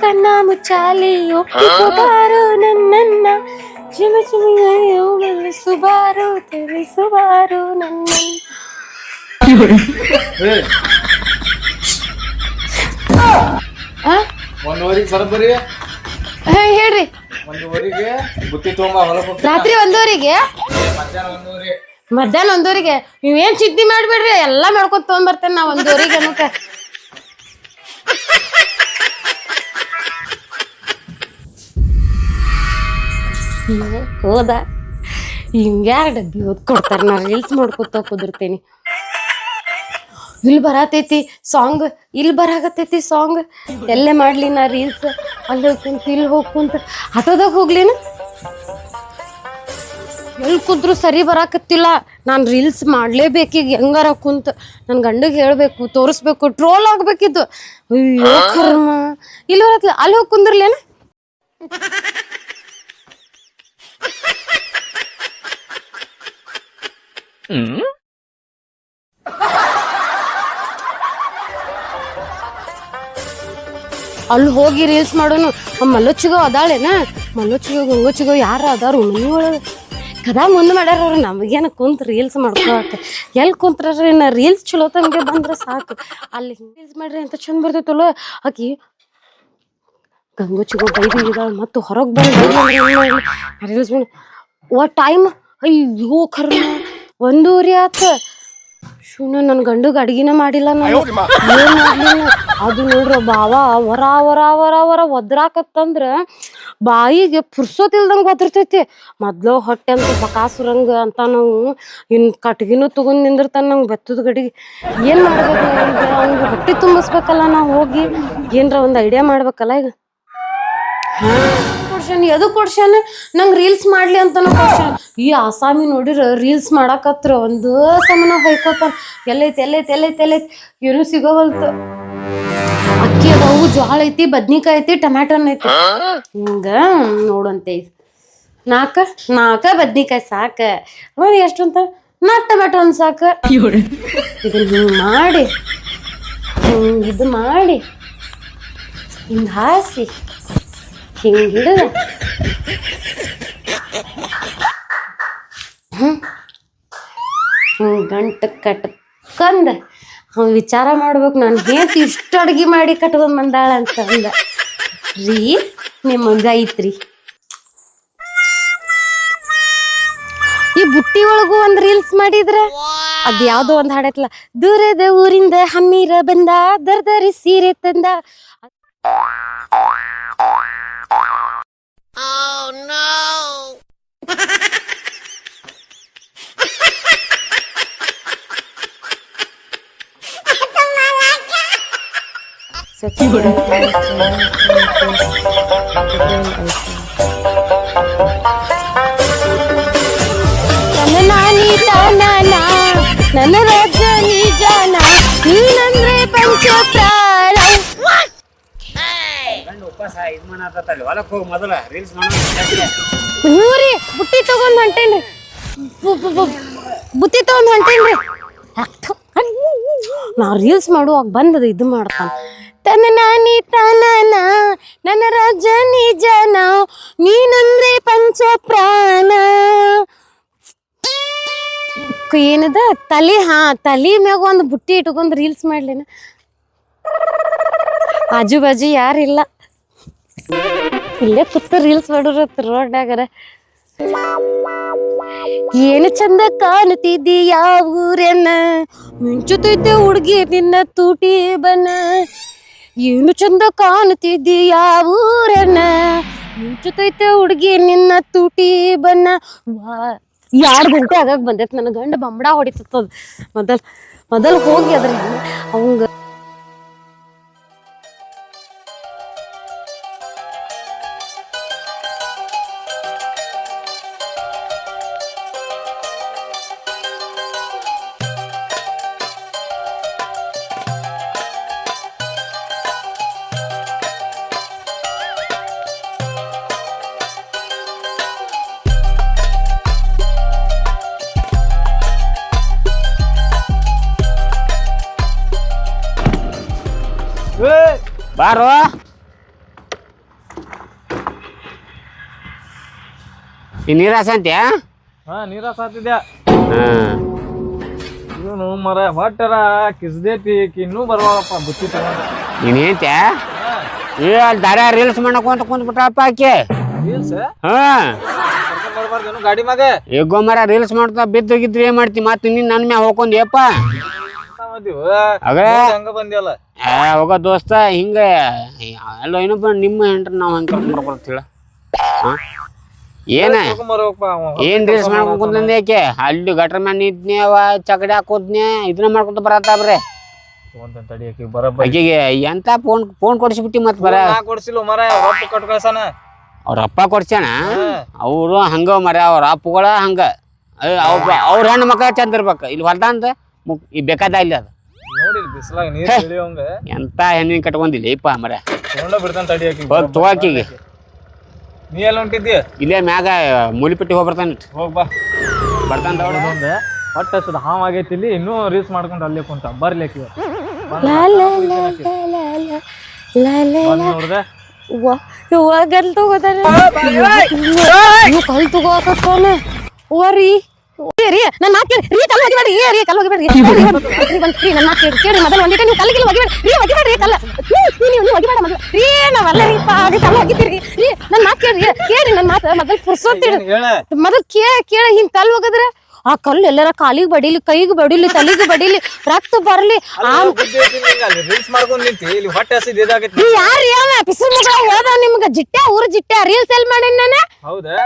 ಕಣ್ಣ ಮುಚ್ಚಾಲಿ ಒಪ್ಪಿಕೊ ಬಾರು ನನ್ನನ್ನ. ಚಿಮ ಚಿಮಿಯೋ ಸುಬಾರು ತಿಳಿಸುಬಾರು ನನ್ನ? ಒಂದುವರೆಗೆ ಸರಬರಿ ಹಾ, ಹೇಳ್ರಿ. ಒಂದುವರೆಗೆ ಬುತ್ತಿ ತೊಗೊಂಬ ಹೊಲಕ್ಕೆ ರಾತ್ರಿ ಒಂದೂವರೆಗೆ? ಮಧ್ಯಾಹ್ನ ಒಂದೂರಿಗೆ ಮಧ್ಯಾಹ್ನ ಒಂದೂವರೆಗೆ. ನೀವೇನ್ ಚಿಂತೆ ಮಾಡ್ಬೇಡ್ರಿ ಎಲ್ಲಾ ಮಾಡ್ಕೊಂಡ್ ತಗೊಂಡ್ ಬರ್ತೇನೆ ನಾ ಒಂದೂವರೆಗೆ ಅನ್ನಕ. ಹೋದ? ಹಿಂಗ್ಯಾರ ಡಬ್ಬಿ ಓದ್ ಕೊಡ್ತಾರ ನಾ ರೀಲ್ಸ್ ಮಾಡ್ಕೊತ ಕುದಿರ್ತೇನಿ. ಇಲ್ಲಿ ಬರತೈತಿ ಸಾಂಗ್ ಇಲ್ಲಿ ಬರಾಕತ್ತೈತಿ ಸಾಂಗ್ ಎಲ್ಲೇ ಮಾಡ್ಲಿ ನಾ ರೀಲ್ಸ್ ಅಲ್ಲಿ ಹೋಗ್ಕೊಂತ ಇಲ್ಲಿ ಹೋಗ್ ಕುಂತ. ಆಟೋದಾಗ ಹೋಗ್ಲಿನ? ಎಲ್ಲಿ ಕುಂತ್ರು ಸರಿ ಬರಾಕತ್ತಿಲ್ಲ. ನಾನು ರೀಲ್ಸ್ ಮಾಡ್ಲೇಬೇಕೀಗ ಹೆಂಗಾರ ಕುಂತ. ನನ್ನ ಗಂಡಗೆ ಹೇಳ್ಬೇಕು, ತೋರಿಸ್ಬೇಕು ಟ್ರೋಲ್ ಆಗ್ಬೇಕಿದ್ದು ಅಯ್ಯೋ ಕರ್ಮ. ಇಲ್ಲಿ ಬರತ್ಲ ಅಲ್ಲಿ ಹೋಗಿ ಕುಂದ್ರಲೇನ ಅಲ್ಲಿ ಹೋಗಿ ರೀಲ್ಸ್ ಮಾಡೋನು. ಮಲ್ಲೊಚ್ಚಿಗೋ ಅದಾಳೇನ? ಮಲ್ಲೊಚ್ಚಿಗೋ, ಗಂಗೊಚ್ಚಿಗೋ ಯಾರ ಅದಾರು? ಮನಿ ಕದಾ ಮುಂದೆ ಮಾಡ್ಯಾರ ಅವ್ರು. ನಮಗೇನ ಕುಂತ ರೀಲ್ಸ್ ಮಾಡ್ಕೊಳಕ್ಕೆ. ಎಲ್ಲಿ ಕುಂತ್ರಿ ನಾ ರೀಲ್ಸ್ ಚಲೋ ತಂಗೆ ಬಂದ್ರೆ ಸಾಕು. ಅಲ್ಲಿ ರೀಲ್ಸ್ ಮಾಡ್ರಿ ಅಂತ ಚಂದ ಬರ್ತೈತಲ್ಲ. ಆಕಿ, ಗಂಗೊಚ್ಚಿಗೋ ಬೈದಿ ಇದಾಳ ಮತ್ತು ಹೊರಗೆ ಬಂದು ರೀಲ್ಸ್ ಮಾಡಿ ಟೈಮ್ ಅಯ್ಯೋ ಖರ್ಮ ಒಂದೂರಿ ಆತ. ಶೂನ್ಯ ನನ್ನ ಗಂಡಗ ಅಡ್ಗಿನ ಮಾಡಿಲ್ಲ ನಾನು. ಏನ್ ಅದು ನೋಡ್ರ ಬಾವ ವರ ವರ ವರ ವರ ಒದ್ರಾಕತ್ತಂದ್ರ ಬಾಯಿಗೆ ಪುರ್ಸೋತಿಲ್ದಂಗ ಒದ್ರತೈತಿ. ಮೊದ್ಲು ಹೊಟ್ಟೆ ಅಂತ ಬಕಾಸುರಂಗ ಅಂತ ನಾವು ಇನ್ ಕಟ್ಗಿನೂ ತಗೊಂಡ್ ನಿಂದಿರ್ತಾನ ನಂಗೆ ಬೆತ್ತದ ಗಡಿಗೆ ಏನ್ ಮಾಡ್ಬೇಕು ಅವ್ನಿಗೆ ಹೊಟ್ಟೆ ತುಂಬಿಸ್ಬೇಕಲ್ಲ ನಾವು ಹೋಗಿ. ಏನ್ರ ಒಂದು ಐಡಿಯಾ ಮಾಡ್ಬೇಕಲ್ಲ ಈಗ? ಕೊಡ್ಸ್ಯಾನ ಎದು ಕೊಡ್ಸ್ಯಾನ ನಂಗೆ ರೀಲ್ಸ್ ಮಾಡ್ಲಿ ಅಂತಾನು ಕೊಡ್ಸ್ಯಾನ ಈ ಆಸಾಮಿ ನೋಡಿರ ರೀಲ್ಸ್ ಮಾಡಾಕತ್ರ ಒಂದು ಸಮನ ಹೊಯ್ಕೋತಾನ. ಎಲ್ಲೈತಿ ಎಲ್ಲೈತಿ ಎಲ್ಲೈತಿ ಎಲ್ಲೈತಿ. ಏನೂ ಸಿಗೋವಲ್ತು. ಅಕ್ಕಿ ಅದಾವು ಜೋಳ ಐತಿ ಬದ್ನಿಕಾಯಿ ಐತಿ ಟೊಮ್ಯಾಟೋನ್ ಐತಿ. ಹಿಂಗ ನೋಡಂತೆ ನಾಕ ನಾಕ ಬದ್ನಿಕಾಯಿ ಸಾಕ. ಅವಾಗ ಎಷ್ಟು ಅಂತ ನಾಲ್ಕು ಟೊಮ್ಯಾಟೊ ಒಂದು ಸಾಕ. ಇದನ್ನ ಹಿಂಗ್ ಮಾಡಿ ಹಿಂಗೆ ಇದು ಮಾಡಿ ಹಿಂಗ್ ಹಾಸಿ. ಹಿಂಗ್ ಹಿಡಿದ ಹಿಂಗ್ ಗಂಟ ಕಟ್ಕಂದ ವಿಚಾರ ಮಾಡ್ಬೇಕು, ನಾನು ಹೇಳ್ತಿ ಇಷ್ಟು ಅಡ್ಗಿ ಮಾಡಿ ಕಟ್ಕೊಂಡ್ ಬಂದಾಳ ಅಂತ ಅಂದ ರೀ ನಿಮ್ಮ ಐತ್ರಿ. ಈ ಬುಟ್ಟಿ ಒಳಗೂ ಒಂದ್ ರೀಲ್ಸ್ ಮಾಡಿದ್ರ? ಅದು ಯಾವುದೋ ಒಂದು ಹಾಡೈತಲ್ಲ ದೂರದ ಊರಿಂದ ಹಮ್ಮೀರ ಬಂದ, ದರ್ದರಿ ಸೀರೆ ತಂದ. ನನ್ನ ನಾನಿ ತಾನ ನನ್ನ ರಾಜ್ಯ ನಿಜಾನ ನೀನಂದ್ರೆ ಪಂಚ ಪ್ರಾಣ ಗಂಡ ಉಪವಾಸ ಇದು ಮಾಡತ್ತಲ್ಲಿ ಹೊಲಕ್ಕೆ ಹೋಗಿ ಮೊದಲ ರೀಲ್ಸ್ ಮಾಡೋಣ ಹೂರಿ ಬುಟ್ಟಿ ತಗೊಂಡ್ ಹೊಂಟೇನ್ರಿ. ಬುತ್ತಿ ತಗೊಂಡ್ ಹೊಂಟೇನ್ರಿ ನಾ ರೀಲ್ಸ್ ಮಾಡುವಾಗ ಬಂದದ ಇದು ಮಾಡ್ತಾನ. ತನ್ನ ನಾನಿ ತಾನಾನ ನನ್ನ ರಾಜ ನಿಜನ, ನೀನಂದ್ರೆ ಪಂಚ ಪ್ರಾಣ ಏನದ? ತಲೆ, ಹಾ, ತಲೆ ಮ್ಯಾಗ ಒಂದು ಬುಟ್ಟಿ ಇಟ್ಕೊಂಡು ರೀಲ್ಸ್ ಮಾಡ್ಲೇನ. ಆಜು ಬಾಜು ಯಾರಿಲ್ಲ. ಇಲ್ಲೇ ಕುತ್ತ ರೀಲ್ಸ್ ಮಾಡೋರು ರೋಡ್ನಾಗರ. ಏನು ಚಂದ ಕಾಣುತ್ತಿದ್ದಿ ಯಾವ ಊರೆನ್ನ? ಮಿಂಚುತ್ತೈತೆ ಹುಡುಗಿ ನಿನ್ನ ತೂಟಿ ಬನ್ನ ಏನು ಚಂದ ಕಾಣುತ್ತಿದ್ದಿ ಯಾವೂರನ್ನ ಮುಂಚುತೈತೆ ಹುಡುಗಿ, ನಿನ್ನ ತುಟಿ ಬನ್ನ ವಾ ಎರಡು ಗಂಟೆ ಆಗಾಗ ಬಂದೈತೆ? ನನ್ನ ಗಂಡ ಬಂಬಡ ಹೊಡಿತದ ಮೊದಲ್ ಮೊದಲ್ ಹೋಗಿ ಅದ್ರ ಅವಂಗ ಬಾರೋ. ಈ ನೀರಾಸ ಅಂತ್ಯ? ಹಾ ನೀರಾಸ ಇವನು ಮರ ಹೊಟ್ಟರ ಕಿಸ್ದೆತಿ ಇನ್ನೂ ಬರ್ವಾಳಪ್ಪ ಬುತ್ತಿ ತಗೊಂಡ. ನೀನೇಂತ ಏ ಅಲ್ಲಿ ರೀಲ್ಸ್ ಮಾಡಕ್ ಅಂತ ಕುಂತ್ಬಿಟ್ರಪ್ಪ ಆಕೆ. ರೀಲ್ಸ್ ಹಾ. ಗಾಡಿ ಮಗ ಎಗ್ಗೋ ಮರ ರೀಲ್ಸ್ ಮಾಡ್ತಾ ಬಿದ್ದೋಗಿದ್ರೆ ಏನ್ ಮಾಡ್ತಿ? ಮತ್ತೆ ನಿನ್ನ ನನ್ನ ಮ್ಯಾಗ ಹೋಕೊಂಡ್ಯಪ್ಪ ಹಂಗ ದೋಸ್ತ ಹಿಂಗ. ಅಲ್ಲ ಏನಪ್ಪ ನಿಮ್ಮ ಹೆಂಡ್ರ ನಾವ್ ಹಂಗ ಮಾಡ್ಕೊಳ್ತೀಳ ಬರ್ತೀಳ ಏನ? ಅವ. ಏನ್ ರೀಲ್ಸ್ ಮಾಡ್ಕೊಂಡ್ ಯಾಕೆ? ಅಲ್ಲಿ ಗಟ್ರ ಮ್ಯಾನ್ ಇದ್ನೆ ಅವ ಚಕಡಿ ಹಾಕೋದ್ನೆ ಇದನ್ನ ಮಾಡ್ಕೊಂತ ಬರತ್ತಾವ್ರೆ ಆಕೆಗೆ ಎಂತ ಫೋನ್ ಫೋನ್ ಕೊಡಿಸ್ಬಿಟ್ಟಿ ಮತ್ ಬರ? ನಾ ಕೊಡ್ಸಿಲ್ಲ ಮರ ರೊಕ್ಕ ಕೊಟ್ಟು ಕಳ್ಸಾನ ಅವ್ರ ಅಪ್ಪ ಕೊಡ್ಸ್ಯಾನ? ಅವರು ಹಂಗ ಮರ ಅವ್ರ ಅಪ್ಪಗಳ ಹಂಗ. ಅವ್ರ ಅವ್ರ ಹೆಣ್ಣು ಮಕ್ಕಳ ಚಂದ ಇರ್ಬೇಕು. ಇಲ್ಲಿ ಹೊಲ್ದಂದ ಮುಕ್ ಈ ಬೇಕಾದ ಇಲ್ಲ ಅದು. ನೋಡಿ ಬಿಸಿಲಾಗ ನೀರು ಇಳಿಯೋಂಗ ಎಂತ ಹೆಣ್ಣಿನ ಕಟ್ಕೊಂಡಿಲ್ಲ ಇಪ್ಪ ಮರ. ತಗೊಂಡ ಬಿಡ್ತಾನೆ ತಡಿ ಹಾಕಿ ಹೋಗಿ ತಗೋಕಿಗೆ ನೀ ಎಲ್ಲ ಹೊಂಟಿದ್ದಿ? ಇಲ್ಲೇ ಮ್ಯಾಗ ಮೂಲಿಪಟ್ಟಿ ಹೋಗಿ ಬರ್ತಾನೆ ಹೋಗ ಬಾ. ಬರ್ತಾನೆ ತಗೊಂಡು ಬಂದೆ. ಒಟ್ಟು ಸುದ ಹಾವ್ ಆಗೈತಿ ಇಲ್ಲಿ ಇನ್ನೂ ರೀಸ್ ಮಾಡ್ಕೊಂಡು ಅಲ್ಲೇ ಕುಂತ. ಬರ್ಲಿಕ್ಕೆ ನೋಡ್ದೆ. ಇವಾಗ ಎಲ್ಲಿ ತಗೋತಾನೆ ಕಲ್ ತಗೋತಾನೆ ಓರಿ ರೀ ನನ್ನ ಮಾತು ಕೇಳಿ. ರೀ ಕಲ್ಲು ಹೋಗಿಬೇಡಿ ಏ ರೀ ಕಲ್ಲು ಹೋಗಿಬೇಡಿ ರೀ, ಬಂದ್- ರೀ ನನ್ನ ಮಾತು ಕೇಳಿ. ಕೇಳಿ. ಮೊದಲು ಒಂದಿಟ ನೀವು ಕಲ್ಲಿಗೆ ಹೋಗಿಬೇಡಿ ರೀ ಒಗಿಬೇಡ್ರಿ ಕಲ್ಲ. ನೀವು ನೀವು ನೀವು ಒಗಿಬೇಡ ಮೊದಲು. ರೀ ನಾವಲ್ಲ ರೀ ಪಾ ಅದು ಕಲ್ಲು ಹೋಗಿದ್ದೀರಿ. ರೀ ನನ್ನ ಮಾತು ಕೇಳ್ರಿ ಕೇಳಿ ನನ್ನ ಮಾತು ಮೊದಲು ಹೇಳ? ಮೊದಲು ಕೇಳ ಕೇಳ ಹಿಂಗ್ ಕಲ್ಲು ಒಗದ್ರೆ ಆ ಕಲ್ಲು ಎಲ್ಲರ ಕಾಲಿಗೆ ಬಡಿಲಿ ಕೈಗೆ ಬಡಿಲಿ ತಲೆಗೆ ಬಡಿಲಿ ರಕ್ತ ಬರಲಿ. ಯಾರು ಯಾವ ಪಿಸರ್ ಮಗಳ ಹೇಳ್ದ ನಿಮ್ಗ ಜಿಟ್ಟ ಊರ್ ಜಿಟ್ಟೆ ರೀಲ್ಸ್ ಎಲ್ಲಿ ಮಾಡೇನ್ ನಾನು? ಹೌದಾ?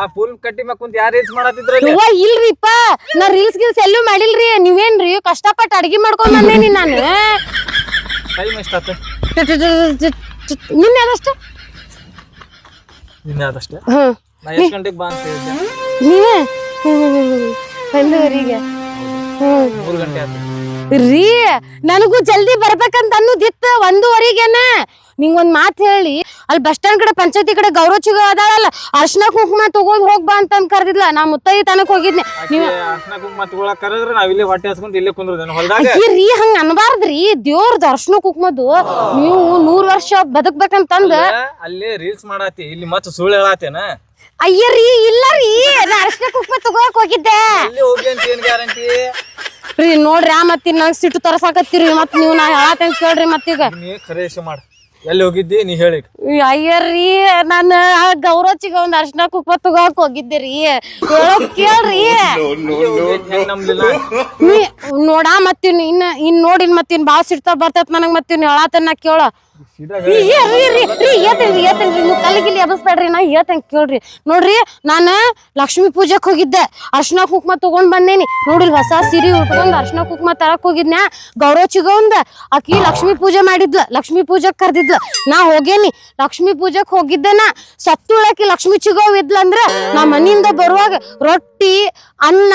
ಆ ಫುಲ್ ಕಟ್ಟಿ ಮ್ಯಾಗ ಯಾರು ರೀಲ್ಸ್ ಮಾಡತ್ತಿದ್ರಲ್ಲಿ ಯವ್ವ ಇಲ್ರಿಪ್ಪ. ನಾ ರೀಲ್ಸ್ ಗಿಲ್ಸ್ ಎಲ್ಲೂ ಮಾಡಿಲ್ರಿ. ನೀವೇನ್ರಿ? ಕಷ್ಟಪಟ್ಟು ಅಡಿಗೆ ಮಾಡ್ಕೊಂಡ್ ಬಂದೇನಿ ನಾನು. ಟೈಮ್ ಎಷ್ಟಾತು? ನಿನ್ನೆ ಅದಷ್ಟು ನಿನ್ನೆ ಅದಷ್ಟೇ ಹ್ಮ್ ನಾ ಎಷ್ಟ್ ಗಂಟೆಗೆ ಬಾ ಅಂತ ಹೇಳಿದ್ದೆ? ನೀವೇ? ಬಂದೂರಿಗೆ ಹ್ಞೂ ಮೂರು ಗಂಟೆ ಆಯ್ತು ರೀ ನನಗೂ ಜಲ್ದಿ ಬರ್ಬೇಕಂತ ಅನ್ನೋದಿತ್ತ ಒಂದೂವರೆಗೆನ? ನಿಂಗೊಂದ್ ಮಾತ್ ಹೇಳಿ. ಅಲ್ಲಿ ಬಸ್ ಸ್ಟ್ಯಾಂಡ್ ಕಡೆ ಪಂಚಾಯತಿ ಕಡೆ ಗೌರವ ಚಿಗ ಅದಾಳಲ್ಲ ಅರ್ಶನ ಕುಂಕುಮ ತಗೊಂಡ್ ಹೋಗ್ ಬಾ ಅಂತ ಕರ್ದಿದ್ಲ ನಾ ಮುತ್ತೈ ತನಕ ಹೋಗಿದ್ನಿ. ನೀವ್ ಅರ್ಶನ ಕುಂಕುಮ ತಗೊಳಕ್ ಕರೆದ್ರೆ ನಾವ್ ಇಲ್ಲೇ ಹೊಟ್ಟೆ ಹಸ್ಕೊಂಡ್ ಇಲ್ಲೇ ಕುಂದ್ರದೇನು ಹೊಲ್ದಾಗ? ಅಯ್ಯ ರೀ ಹಂಗ ಅನ್ಬಾರ್ದ್ರಿ. ದೇವ್ರದ್ ಅರ್ಶನ ಕುಂಕುಮದು. ನೀವು ನೂರ್ ವರ್ಷ ಬದುಕ್ಬೇಕಂತಂದ. ಅಲ್ಲಿ ರೀಲ್ಸ್ ಮಾಡಾತಿ. ಇಲ್ಲಿ ಮತ್ತೆ ಸುಳ್ಳು ಹೇಳಾತೇನ? ಅಯ್ಯ ರೀ ಇಲ್ಲ ರೀ. ನಾ ಅರ್ಶನ ಕುಂಕುಮ ತಗೋಕ್ ಹೋಗಿದ್ದೆ. ಅಲ್ಲಿ ಹೋಗಿ ಅಂತ ಏನ್ ಗ್ಯಾರಂಟಿ? ರೀ ನೋಡ್ರಿ ಆ ಮತ್ತಿ ನಂಗೆ ಸಿಟ್ಟು ತರಸಾಕತ್ತೀರಿ ಮತ್ ನೀವು ನಾ ಹೇಳತ್ತೇನೆ ಕೇಳ್ರಿ ಮತ್ತೀಗ. ನೀ ಮಾಡ. ಎಲ್ಲಿ ಹೋಗಿದ್ದಿ? ನೀ ಹೇಳಿ. ಅಯ್ಯರ್ರಿ ನಾನು ಗೌರಚಿಗ ಒಂದ್ ಅರ್ಶನ ಕುಪ್ಪ ತಗೋಕ್ ಹೋಗಿದ್ದೆ ರೀ. ಹೇಳೋದ್ ಕೇಳ್ರಿ. ನಂಬ್ಲಿಲ್ಲ ನೀ ನೋಡ ಮತ್ತಿನ್ ಇನ್ನ ಇನ್ ನೋಡಿನ್ ಮತ್ತಿನ್ ಬಾಳ್ ಸಿಡ್ತಾ ಬರ್ತೈತ್ ನನಗ್ ಮತ್ತಿನ್ ಹೇಳತನ್ನ ಕೇಳ. ನಾ ಕೇಳ್ರಿ. ನೋಡ್ರಿ, ನಾನು ಲಕ್ಷ್ಮಿ ಪೂಜೆಕ್ ಹೋಗಿದ್ದೆ, ಅರ್ಶನ ಕುಂಕುಮ ತಗೊಂಡ್ ಬಂದೇನಿ. ನೋಡ್ರಿ ಹೊಸ ಸಿರಿ ಉಟ್ಕೊಂಡ್ ಅರ್ಶನ ಕುಂಕುಮ ತರಕ್ ಹೋಗಿದ್ನ, ಗೌರವ ಚಿಗವಂದ ಆಕಿ ಲಕ್ಷ್ಮಿ ಪೂಜೆ ಮಾಡಿದ್ಲ, ಲಕ್ಷ್ಮಿ ಪೂಜೆಕ್ ಕರ್ದಿದ್ಲ. ನಾ ಹೋಗೇನಿ, ಲಕ್ಷ್ಮಿ ಪೂಜೆಕ್ ಹೋಗಿದ್ದೆನ ಸತ್ತುಳಕಿ ಲಕ್ಷ್ಮಿ ಚಿಗವ್ ಇದ್ಲಂದ್ರ ನಾ ಮನಿಯಿಂದ ಬರುವಾಗ ರೊಟ್ಟಿ, ಅನ್ನ,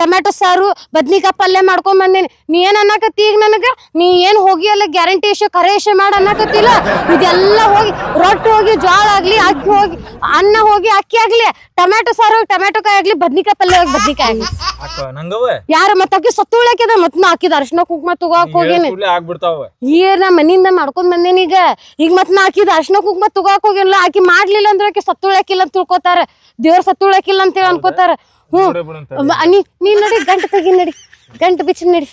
ಟೊಮ್ಯಾಟೊ ಸಾರು, ಬದ್ನಿಕಾಯಿ ಪಲ್ಯ ಮಾಡ್ಕೊಂಡ್ ಬಂದೇನಿ. ನೀ ಏನ್ ಅನ್ನಕತ್ತಿ ಈಗ ನನಗ? ನೀ ಏನ್ ಹೋಗಿ ಅಲ್ಲ ಗ್ಯಾರಂಟಿ ಇಷ್ಟ ಕರೆ ಇಷ್ಟ ಮಾಡ ಅನ್ನಕತ್ತಿಲ್ಲ ಇದೆಲ್ಲ ಹೋಗಿ ರೊಟ್ಟಿ ಹೋಗಿ ಜೋಳ ಆಗ್ಲಿ ಅಕ್ಕಿ ಹೋಗಿ ಅನ್ನ ಹೋಗಿ ಅಕ್ಕಿ ಆಗ್ಲಿ ಟೊಮ್ಯಾಟೊ ಸಾರು ಹೋಗಿ ಟೊಮ್ಯಾಟೊ ಕಾಯಿ ಆಗ್ಲಿ ಬದ್ನಿಕಾಯಿ ಪಲ್ಯ ಹೋಗಿ ಬದ್ನಿಕಾಯಿ ಆಗ್ಲಿ. ನಂಗವ ಯಾರ ಮತ್ತ ಅಕ್ಕಿ ಸತ್ತು ಉಳಕ್ಯದ ಮತ್ ನಾ ಹಾಕಿದ ಅರ್ಶನ ಕುಂಕುಮ ತಗೋಕ್ ಹೋಗೇನಿ. ಈಗ ಆಗ್ಬಿಡ್ತಾವ ಈ ನಾ ಮನಿಯಿಂದ ಮಾಡ್ಕೊಂಡ್ ಬಂದೇನಿ ಈಗ. ಈಗ ಮತ್ ನಾ ಹಾಕಿದ ಅರ್ಶನ ಕುಂಕುಮ ತಗೋಕ್ ಹೋಗಿಲ್ಲ ಆಕಿ ಮಾಡ್ಲಿಲ್ಲ ಅಂದ್ರೆ ಆಕಿ ಸತ್ತು ಉಳಕಿಲ್ಲ ಅಂತ ತಿಳ್ಕೊತಾರ. ದೇವ್ರ ಸತ್ತು ಉಳಕಿಲ್ಲ ಅಂತ ಹೇಳಿ ಅನ್ಕೋತಾರ. ಹ್ಮ್. ನೀ ನಡಿ ಗಂಟು ತೆಗಿ ನಡಿ ಗಂಟು ಬಿಚ್ಚಿ ನಡಿ.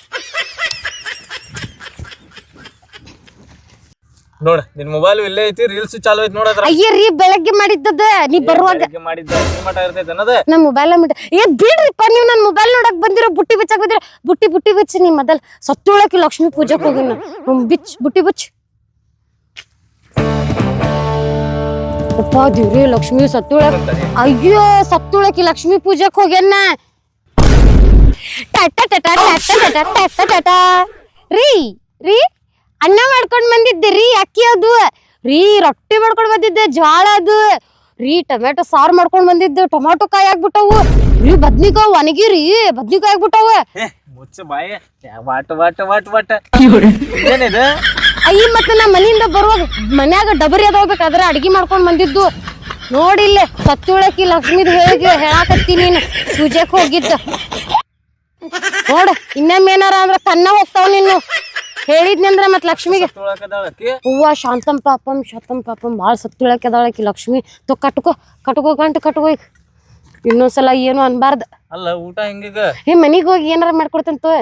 ನೋಡ ನಿನ್ ಮೊಬೈಲ್ ಇಲ್ಲೇ ಐತಿ ರೀಲ್ಸ್ ಚಾಲು ಐತಿ ನೋಡದ್ರ ಅಯ್ಯ ರೀ ಬೆಳಗ್ಗೆ ಮಾಡಿದ್ದದ ನೀ ಬರುವಾಗ ಬೆಳಗ್ಗೆ ಮಾಡಿದ್ದ ಈ ಮಟ ಇರ್ತೈತೆ ಅನ್ನೋದ ನನ್ ಮೊಬೈಲ್ ಬಿಟ್ಟ ಏ ಬಿಡ್ರಿಪ್ಪ ನೀವು ನನ್ ಮೊಬೈಲ್ ನೋಡಕ್ ಬಂದಿರೋ ಬುಟ್ಟಿ ಬಿಚ್ಚಾಕ್ ಬಂದಿರ ಬುಟ್ಟಿ ಬುಟ್ಟಿ ಬಿಚ್ಚಿ ನೀ ಮೊದಲ್ ಸತ್ತುಳಕಿ ಲಕ್ಷ್ಮಿ ಪೂಜೆಗೆ ಹೋಗಿ ಬಿಚ್ ಬುಟ್ಟಿ ಬುಚ್ಚಿ ಅಪ್ಪ ದೇವ್ರಿ ಲಕ್ಷ್ಮಿ ಸತ್ತುಳಕ್ ಅಯ್ಯೋ ಸತ್ತುಳಕಿ ಲಕ್ಷ್ಮಿ ಪೂಜೆಕ್ ಹೋಗ್ಯಾನ ಟಟ ಟಟ ಟಟ ಟಟ ಟಟ ಟಟ ರೀ ರೀ ಅನ್ನ ಮಾಡ್ಕೊಂಡ್ ಬಂದಿದ್ದೆ ರೀ ಅಕ್ಕಿ ಅದು. ರೀ ರೊಟ್ಟಿ ಮಾಡ್ಕೊಂಡ್ ಬಂದಿದ್ದೆ ಜ್ವಾಳ ಅದು. ರೀ ಟೊಮೆಟೊ ಸಾರು ಮಾಡ್ಕೊಂಡ್ ಬಂದಿದ್ದೆ ಟೊಮೆಟೊ ಕಾಯಿ ಆಗ್ಬಿಟ್ಟವು. ರೀ ಬದ್ನಿಕಾಯಿ ಆಗ್ಬಿಟ್ಟವ. ಏ ಮುಚ್ಚ ಬಾಯಿ. What what what what. ಏನಿದೆ ಅಯ್ಯ ಮತ್ತೆ ನಾ ಮನೆಯಿಂದ ಬರುವಾಗ ಮನ್ಯಾಗ ಡಬರಿ ಅದಾವ್ಬೇಕು ಅದ್ರ ಅಡಿಗೆ ಮಾಡ್ಕೊಂಡ್ ಬಂದಿದ್ದು. ನೋಡಿಲ್ಲ ಸತ್ತುಳಕಿ ಲಕ್ಷ್ಮೀದ್ ಹೇಗೆ ಹೇಳಾಕತ್ತಿ ನೀನು. ಪೂಜೆಕ್ ಹೋಗಿದ್ದ. ನೋಡ ಇನ್ನೊಮ್ಮೆ ಏನಾರ ಅಂದ್ರ ಕನ್ನ ಹೋಗ್ತಾವ ನೀನು ಹೇಳಿದ್ನಿ ಅಂದ್ರ ಮತ್ ಲಕ್ಷ್ಮಿಗೆ. ಹೂವ ಶಾಂತಂ ಪಾಪಂ ಶಾಂತಂ ಪಾಪಂ ಭಾಳ ಸತ್ತುಳಕ್ಕೆ ಅದಾಳಕಿ ಲಕ್ಷ್ಮಿ. ತೊ ಕಟ್ಕೋ ಕಟ್ಕೋ ಗಂಟು ಕಟ್ಕೋ ಈಗ. ಇನ್ನೊಂದ್ಸಲ ಏನು ಅನ್ಬಾರ್ದ. ಅಲ್ಲ ಊಟ ಹೆಂಗೀಗ? ಏ ಮನಿಗೆ ಹೋಗಿ ಏನಾರ ಮಾಡ್ಕೊಡ್ತೇನೆ ತೋ.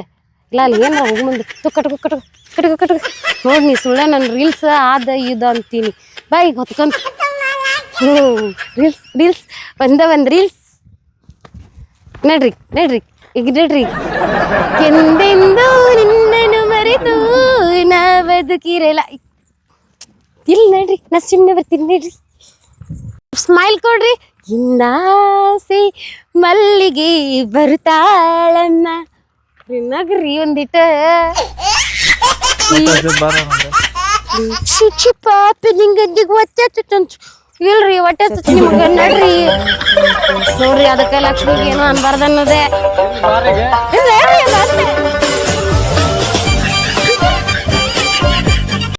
ಇಲ್ಲ ಅಲ್ಲಿ ಏನಾರ ಹೋಗಿ ಮುಂದೆ. ತು ಕಟ್ಕೋ ಕಟ್ಕೋ ಕಟ್ಕೋ ಕಟ್ಕೋ. ನೋಡಿ ನೀ ಸುಳ್ಳ ನನ್ನ ರೀಲ್ಸ್ ಆದ ಇದು ಅಂತೀನಿ. ಬಾ ಈಗ ಹೊತ್ಕೊಂತ ಹ್ಞೂ ರೀಲ್ಸ್ ರೀಲ್ಸ್. ಒಂದ ಒಂದು ರೀಲ್ಸ್. ನಡ್ರಿ ನಡ್ರಿ. ಈಗ ನಡ್ರಿ. ಎಂದೆಂದು ನಿನ್ನನ್ನು ಮರೆತು ನಾ ಬದುಕಿರಲ್ಲ ಇಲ್ಲ ನೋಡ್ರಿ ನಾ ಸುಮ್ಮನೆ ಬರ್ತೀನಿ ನೋಡ್ರಿ. ಸ್ಮೈಲ್ ಕೊಡ್ರಿ. ಇಂದಾಸೆ ಮಲ್ಲಿಗೆ ಬರುತ್ತಾಳನ್ನ. ನಗ್ರಿ ಒಂದಿಟ. ಶುಚಿ ಪಾಪ ನಿಂಗಂದಿಗೆ ಹೊಟ್ಟೆ ಚುಚ್ಚು ಇಲ್ರಿ ಹೊಟ್ಟೆ ಹಚ್ಚು ನಿಮ್ಗೆ ನಡ್ರಿ ನೋಡ್ರಿ ಅದಕ್ಕೆ ಲಕ್ಷ್ಮಿಗೆ ಏನೋ ಅನ್ಬಾರ್ದು ಅನ್ನೋದೇ.